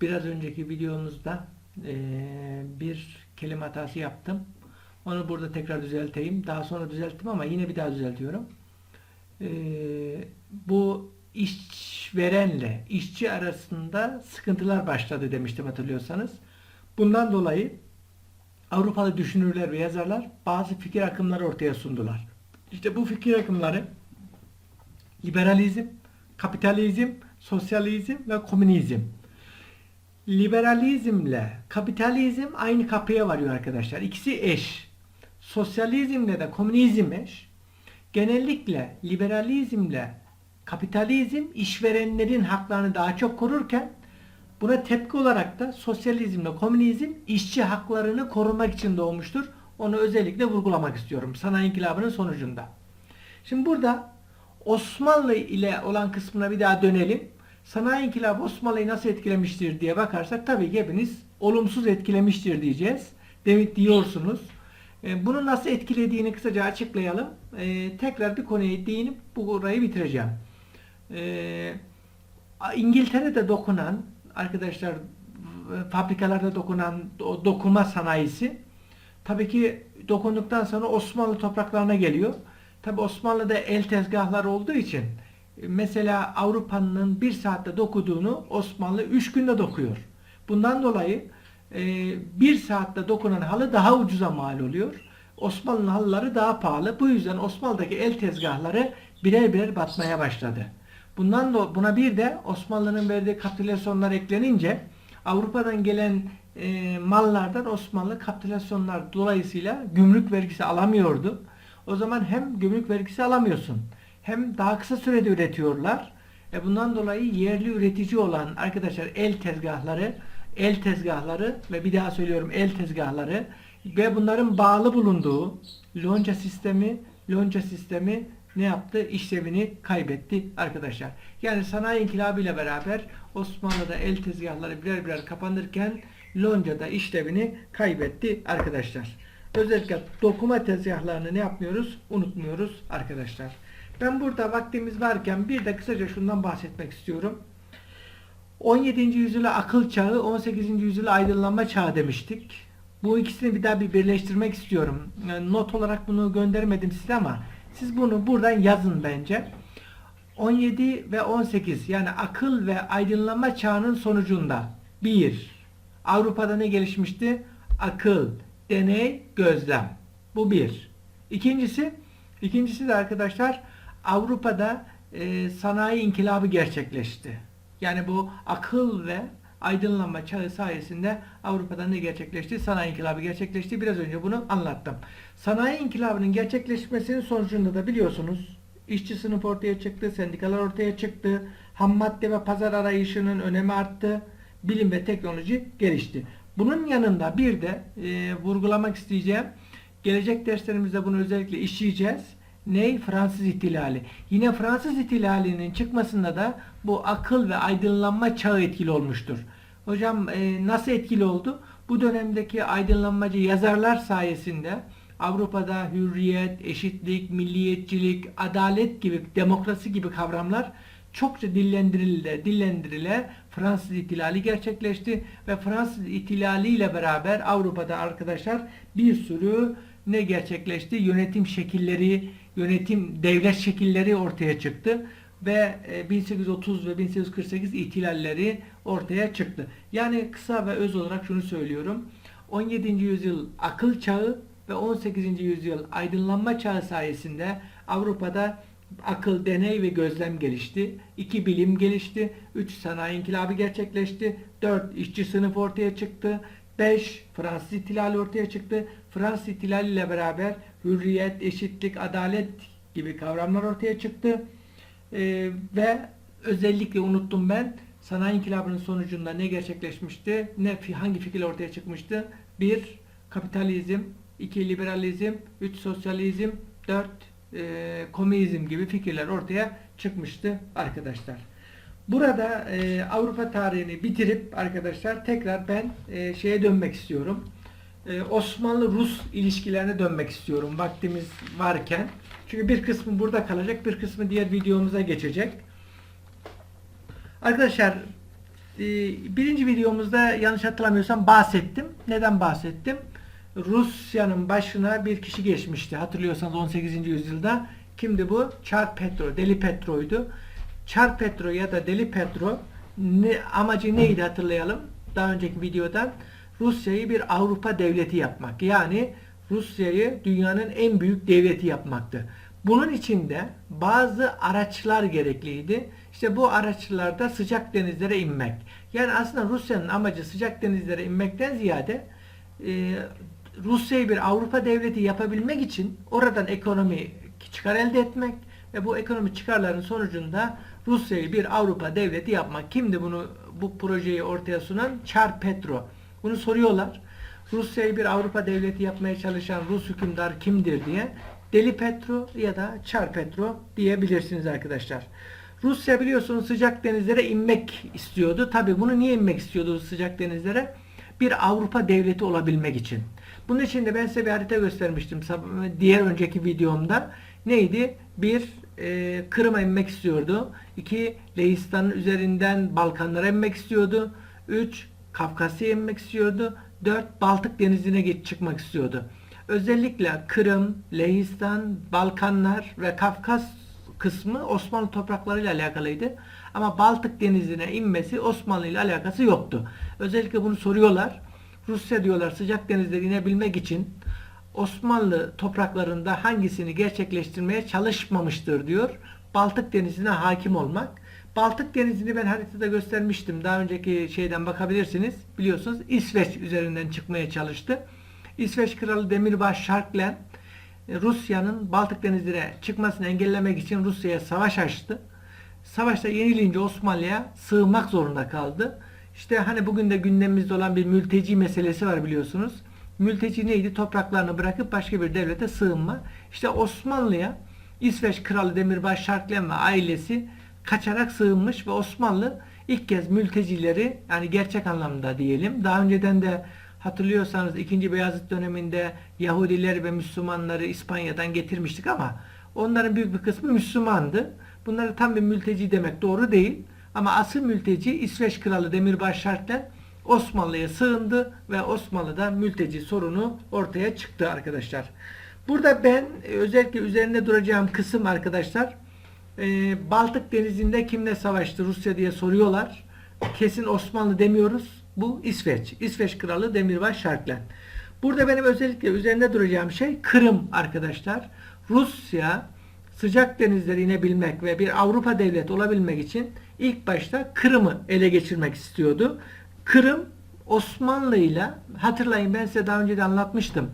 biraz önceki videomuzda eee, bir kelime hatası yaptım. Onu burada tekrar düzelteyim. Daha sonra düzelttim ama yine bir daha düzeltiyorum. Eee, bu işverenle işçi arasında sıkıntılar başladı demiştim hatırlıyorsanız. Bundan dolayı Avrupalı düşünürler ve yazarlar bazı fikir akımları ortaya sundular. İşte bu fikir akımları liberalizm, kapitalizm, sosyalizm ve komünizm. Liberalizmle kapitalizm aynı kapıya varıyor arkadaşlar. İkisi eş. Sosyalizmle de komünizm eş. Genellikle liberalizmle kapitalizm işverenlerin haklarını daha çok korurken buna tepki olarak da sosyalizmle komünizm işçi haklarını korumak için doğmuştur. Onu özellikle vurgulamak istiyorum sanayi inkılabının sonucunda. Şimdi burada Osmanlı ile olan kısmına bir daha dönelim. Sanayi inkılabı Osmanlı'yı nasıl etkilemiştir diye bakarsak tabii ki hepiniz olumsuz etkilemiştir diyeceğiz. Demek diyorsunuz. E, Bunu nasıl etkilediğini kısaca açıklayalım. E, Tekrar bir konuya değinip bu orayı bitireceğim. E, İngiltere'de dokunan arkadaşlar fabrikalarda dokunan dokuma sanayisi tabii ki dokunduktan sonra Osmanlı topraklarına geliyor. Tabii Osmanlı'da el tezgahları olduğu için mesela Avrupa'nın bir saatte dokuduğunu Osmanlı üç günde dokuyor. Bundan dolayı e, bir saatte dokunan halı daha ucuza mal oluyor. Osmanlı'nın halıları daha pahalı. Bu yüzden Osmanlı'daki el tezgahları birer birer batmaya başladı. Bundan da buna bir de Osmanlı'nın verdiği kapitülasyonlar eklenince Avrupa'dan gelen e, mallardan Osmanlı kapitülasyonlar dolayısıyla gümrük vergisi alamıyordu. O zaman hem gümrük vergisi alamıyorsun hem daha kısa sürede üretiyorlar. E bundan dolayı yerli üretici olan arkadaşlar el tezgahları, el tezgahları ve bir daha söylüyorum el tezgahları ve bunların bağlı bulunduğu lonca sistemi, lonca sistemi ne yaptı? İşlevini kaybetti arkadaşlar. Yani sanayi inkılabı ile beraber Osmanlı'da el tezgahları birer birer kapanırken lonca da işlevini kaybetti arkadaşlar. Özellikle dokuma tezgahlarını ne yapmıyoruz? Unutmuyoruz arkadaşlar. Ben burada vaktimiz varken bir de kısaca şundan bahsetmek istiyorum. 17. yüzyıla akıl çağı, 18. yüzyıla aydınlanma çağı demiştik. Bu ikisini bir daha bir birleştirmek istiyorum. Yani not olarak bunu göndermedim size ama siz bunu buradan yazın bence. 17 ve 18 yani akıl ve aydınlanma çağının sonucunda 1. Avrupa'da ne gelişmişti? Akıl, deney, gözlem. Bu bir. İkincisi, ikincisi de arkadaşlar Avrupa'da e, sanayi inkılabı gerçekleşti. Yani bu akıl ve aydınlanma çağı sayesinde Avrupa'da ne gerçekleşti? Sanayi inkılabı gerçekleşti. Biraz önce bunu anlattım. Sanayi inkılabının gerçekleşmesinin sonucunda da biliyorsunuz işçi sınıf ortaya çıktı, sendikalar ortaya çıktı, ham madde ve pazar arayışının önemi arttı, bilim ve teknoloji gelişti. Bunun yanında bir de e, vurgulamak isteyeceğim, gelecek derslerimizde bunu özellikle işleyeceğiz. Ney? Fransız ihtilali. Yine Fransız ihtilalinin çıkmasında da bu akıl ve aydınlanma çağı etkili olmuştur. Hocam e, nasıl etkili oldu? Bu dönemdeki aydınlanmacı yazarlar sayesinde Avrupa'da hürriyet, eşitlik, milliyetçilik, adalet gibi, demokrasi gibi kavramlar çokça dillendirile, dillendirile Fransız ihtilali gerçekleşti ve Fransız ihtilali ile beraber Avrupa'da arkadaşlar bir sürü ne gerçekleşti? Yönetim şekilleri, yönetim devlet şekilleri ortaya çıktı ve e, 1830 ve 1848 ihtilalleri ortaya çıktı. Yani kısa ve öz olarak şunu söylüyorum. 17. yüzyıl akıl çağı ve 18. yüzyıl aydınlanma çağı sayesinde Avrupa'da akıl, deney ve gözlem gelişti. İki bilim gelişti. Üç sanayi inkılabı gerçekleşti. Dört işçi sınıf ortaya çıktı. Beş Fransız ihtilali ortaya çıktı. Fransız ihtilali ile beraber hürriyet, eşitlik, adalet gibi kavramlar ortaya çıktı. Ee, ve özellikle unuttum ben sanayi inkılabının sonucunda ne gerçekleşmişti? Ne hangi fikir ortaya çıkmıştı? Bir kapitalizm, 2 liberalizm, 3 sosyalizm, 4 e, komünizm gibi fikirler ortaya çıkmıştı arkadaşlar. Burada e, Avrupa tarihini bitirip arkadaşlar tekrar ben e, şeye dönmek istiyorum. E, Osmanlı-Rus ilişkilerine dönmek istiyorum vaktimiz varken. Çünkü bir kısmı burada kalacak, bir kısmı diğer videomuza geçecek. Arkadaşlar e, birinci videomuzda yanlış hatırlamıyorsam bahsettim. Neden bahsettim? Rusya'nın başına bir kişi geçmişti. Hatırlıyorsanız 18. yüzyılda. Kimdi bu? Çar Petro, Deli Petro'ydu. Çar Petro ya da Deli Petro ne, amacı neydi hatırlayalım. Daha önceki videodan Rusya'yı bir Avrupa devleti yapmak. Yani Rusya'yı dünyanın en büyük devleti yapmaktı. Bunun içinde bazı araçlar gerekliydi. İşte bu araçlarda sıcak denizlere inmek. Yani aslında Rusya'nın amacı sıcak denizlere inmekten ziyade e, Rusya'yı bir Avrupa devleti yapabilmek için oradan ekonomi çıkar elde etmek ve bu ekonomi çıkarların sonucunda Rusya'yı bir Avrupa devleti yapmak. Kimdi bunu bu projeyi ortaya sunan? Çar Petro. Bunu soruyorlar. Rusya'yı bir Avrupa devleti yapmaya çalışan Rus hükümdar kimdir diye Deli Petro ya da Çar Petro diyebilirsiniz arkadaşlar. Rusya biliyorsunuz sıcak denizlere inmek istiyordu. Tabi bunu niye inmek istiyordu sıcak denizlere? Bir Avrupa devleti olabilmek için. Bunun için de ben size bir harita göstermiştim diğer önceki videomda. Neydi? Bir, e, Kırım'a inmek istiyordu. İki, Leistan'ın üzerinden Balkanlara inmek istiyordu. Üç, Kafkasya'ya inmek istiyordu. Dört, Baltık Denizi'ne geç çıkmak istiyordu. Özellikle Kırım, Lehistan, Balkanlar ve Kafkas kısmı Osmanlı topraklarıyla alakalıydı. Ama Baltık Denizi'ne inmesi Osmanlı ile alakası yoktu. Özellikle bunu soruyorlar. Rusya diyorlar sıcak denizlere inebilmek için Osmanlı topraklarında hangisini gerçekleştirmeye çalışmamıştır diyor. Baltık Denizi'ne hakim olmak. Baltık Denizi'ni ben haritada göstermiştim. Daha önceki şeyden bakabilirsiniz. Biliyorsunuz İsveç üzerinden çıkmaya çalıştı. İsveç Kralı Demirbaş Şarklen Rusya'nın Baltık Denizi'ne çıkmasını engellemek için Rusya'ya savaş açtı. Savaşta yenilince Osmanlı'ya sığınmak zorunda kaldı. İşte hani bugün de gündemimizde olan bir mülteci meselesi var biliyorsunuz. Mülteci neydi? Topraklarını bırakıp başka bir devlete sığınma. İşte Osmanlı'ya İsveç Kralı Demirbaş Şarklen ve ailesi kaçarak sığınmış ve Osmanlı ilk kez mültecileri yani gerçek anlamda diyelim. Daha önceden de hatırlıyorsanız 2. Beyazıt döneminde Yahudiler ve Müslümanları İspanya'dan getirmiştik ama onların büyük bir kısmı Müslümandı. Bunları tam bir mülteci demek doğru değil. Ama asıl mülteci İsveç Kralı Demirbaş Şartlen Osmanlı'ya sığındı ve Osmanlı'da mülteci sorunu ortaya çıktı arkadaşlar. Burada ben özellikle üzerinde duracağım kısım arkadaşlar e, Baltık Denizi'nde kimle savaştı Rusya diye soruyorlar. Kesin Osmanlı demiyoruz. Bu İsveç. İsveç Kralı Demirbaş Şarklen. Burada benim özellikle üzerinde duracağım şey Kırım arkadaşlar. Rusya sıcak denizlere inebilmek ve bir Avrupa devleti olabilmek için ilk başta Kırım'ı ele geçirmek istiyordu. Kırım Osmanlı ile hatırlayın ben size daha önce de anlatmıştım.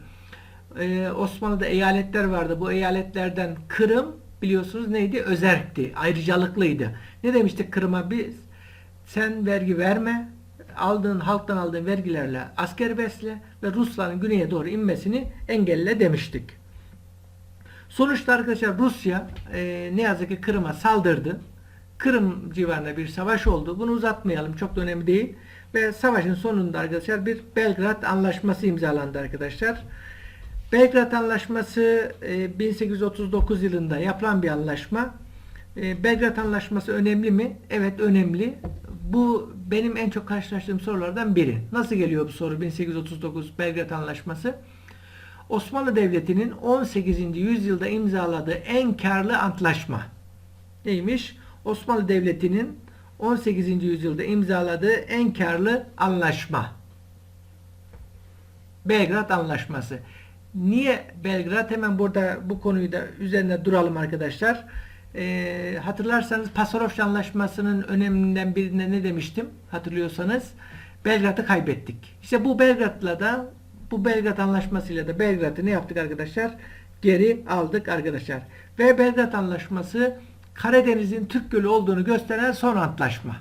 Ee, Osmanlı'da eyaletler vardı. Bu eyaletlerden Kırım biliyorsunuz neydi? Özerkti. Ayrıcalıklıydı. Ne demiştik Kırım'a biz? Sen vergi verme. Aldığın halktan aldığın vergilerle asker besle ve Rusların güneye doğru inmesini engelle demiştik. Sonuçta arkadaşlar Rusya e, ne yazık ki Kırım'a saldırdı. Kırım civarında bir savaş oldu. Bunu uzatmayalım. Çok da önemli değil. Ve savaşın sonunda arkadaşlar bir Belgrad Anlaşması imzalandı arkadaşlar. Belgrad Anlaşması 1839 e, yılında yapılan bir anlaşma. E, Belgrad Anlaşması önemli mi? Evet önemli. Bu benim en çok karşılaştığım sorulardan biri. Nasıl geliyor bu soru 1839 Belgrad Anlaşması? Osmanlı Devleti'nin 18. yüzyılda imzaladığı en karlı antlaşma. Neymiş? Osmanlı Devleti'nin 18. yüzyılda imzaladığı en karlı anlaşma. Belgrad Anlaşması. Niye Belgrad? Hemen burada bu konuyu da üzerinde duralım arkadaşlar. Ee, hatırlarsanız Pasarofça Anlaşması'nın öneminden birinde ne demiştim? Hatırlıyorsanız Belgrad'ı kaybettik. İşte bu Belgrad'la da bu Belgrad Anlaşması'yla da Belgrad'ı ne yaptık arkadaşlar? Geri aldık arkadaşlar. Ve Belgrad Anlaşması Karadeniz'in Türk Gölü olduğunu gösteren son antlaşma.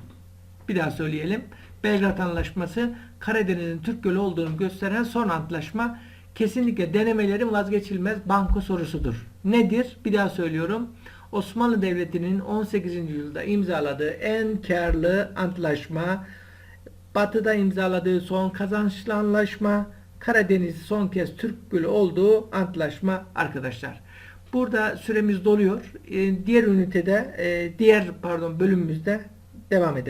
Bir daha söyleyelim. Belgrad Anlaşması Karadeniz'in Türk Gölü olduğunu gösteren son antlaşma kesinlikle denemelerin vazgeçilmez banko sorusudur. Nedir? Bir daha söylüyorum. Osmanlı Devleti'nin 18. yüzyılda imzaladığı en karlı antlaşma, Batı'da imzaladığı son kazançlı anlaşma, Karadeniz son kez Türk Gölü olduğu antlaşma arkadaşlar. Burada süremiz doluyor. Ee, diğer ünitede, e, diğer pardon bölümümüzde devam edelim.